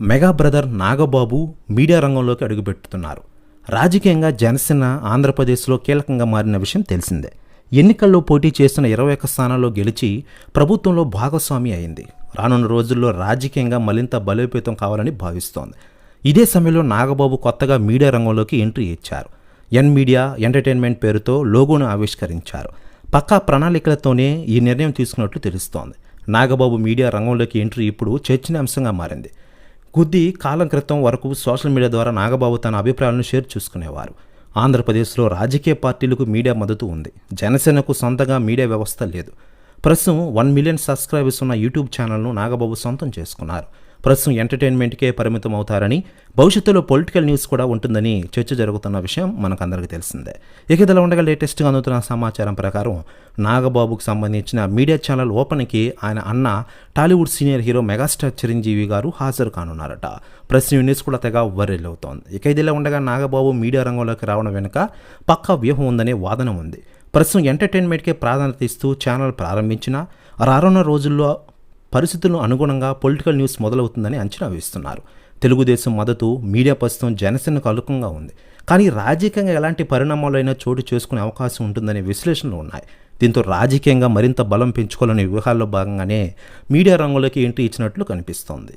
Mega brother Nagababu media రంగంలోకి అడుగుపెడుతున్నారు. రాజకీయంగా జనసేన ఆంధ్రప్రదేశ్లో కీలకంగా మారిన విషయం తెలిసిందే. ఎన్నికల్లో పోటీ చేస్తున్న ఇరవై ఒక్క స్థానాల్లో గెలిచి ప్రభుత్వంలో భాగస్వామి అయింది. రానున్న రోజుల్లో రాజకీయంగా మరింత బలోపేతం కావాలని భావిస్తోంది. ఇదే సమయంలో నాగబాబు కొత్తగా మీడియా రంగంలోకి ఎంట్రీ ఇచ్చారు. ఎన్ మీడియా ఎంటర్టైన్మెంట్ పేరుతో లోగోను ఆవిష్కరించారు. పక్కా ప్రణాళికలతోనే ఈ నిర్ణయం తీసుకున్నట్లు తెలుస్తోంది. నాగబాబు మీడియా రంగంలోకి ఎంట్రీ ఇప్పుడు చర్చనీయాంశంగా మారింది. కొద్ది కాలం క్రితం వరకు సోషల్ మీడియా ద్వారా నాగబాబు తన అభిప్రాయాలను షేర్ చేసుకునేవారు. ఆంధ్రప్రదేశ్లో రాజకీయ పార్టీలకు మీడియా మద్దతు ఉంది. జనసేనకు సొంతగా మీడియా వ్యవస్థ లేదు. ప్రస్తుతం వన్ మిలియన్ సబ్స్క్రైబర్స్ ఉన్న యూట్యూబ్ ఛానల్ను నాగబాబు సొంతం చేసుకున్నారు. ప్రస్తుతం ఎంటర్టైన్మెంట్కే పరిమితం అవుతారని భవిష్యత్తులో పొలిటికల్ న్యూస్ కూడా ఉంటుందని చర్చ జరుగుతున్న విషయం మనకందరికీ తెలిసిందే. ఇక ఇదిలా ఉండగా లేటెస్ట్గా అందుతున్న సమాచారం ప్రకారం నాగబాబుకు సంబంధించిన మీడియా ఛానల్ ఓపెన్కి ఆయన అన్న Tollywood senior hero megastar Chiranjeevi garu హాజరు కానున్నారట. ప్రస్తుతం న్యూస్ కూడా తెగ వర్రెల్ అవుతోంది. ఇక ఇదిలా ఉండగా నాగబాబు మీడియా రంగంలోకి రావడం వెనుక పక్కా వ్యూహం ఉందనే వాదన ఉంది. ప్రస్తుతం ఎంటర్టైన్మెంట్కే ప్రాధాన్యత ఇస్తూ ఛానల్ ప్రారంభించిన రానున్న రోజుల్లో పరిస్థితులను అనుగుణంగా పొలిటికల్ న్యూస్ మొదలవుతుందని అంచనా వేస్తున్నారు. తెలుగుదేశం మద్దతు మీడియా ప్రస్తుతం జనసేనకు అలుకంగా ఉంది. కానీ రాజకీయంగా ఎలాంటి పరిణామాలైనా చోటు చేసుకునే అవకాశం ఉంటుందనే విశ్లేషణలు ఉన్నాయి. దీంతో రాజకీయంగా మరింత బలం పెంచుకోవాలనే వ్యూహాల్లో భాగంగానే మీడియా రంగులకి ఎంట్రీ ఇచ్చినట్లు కనిపిస్తోంది.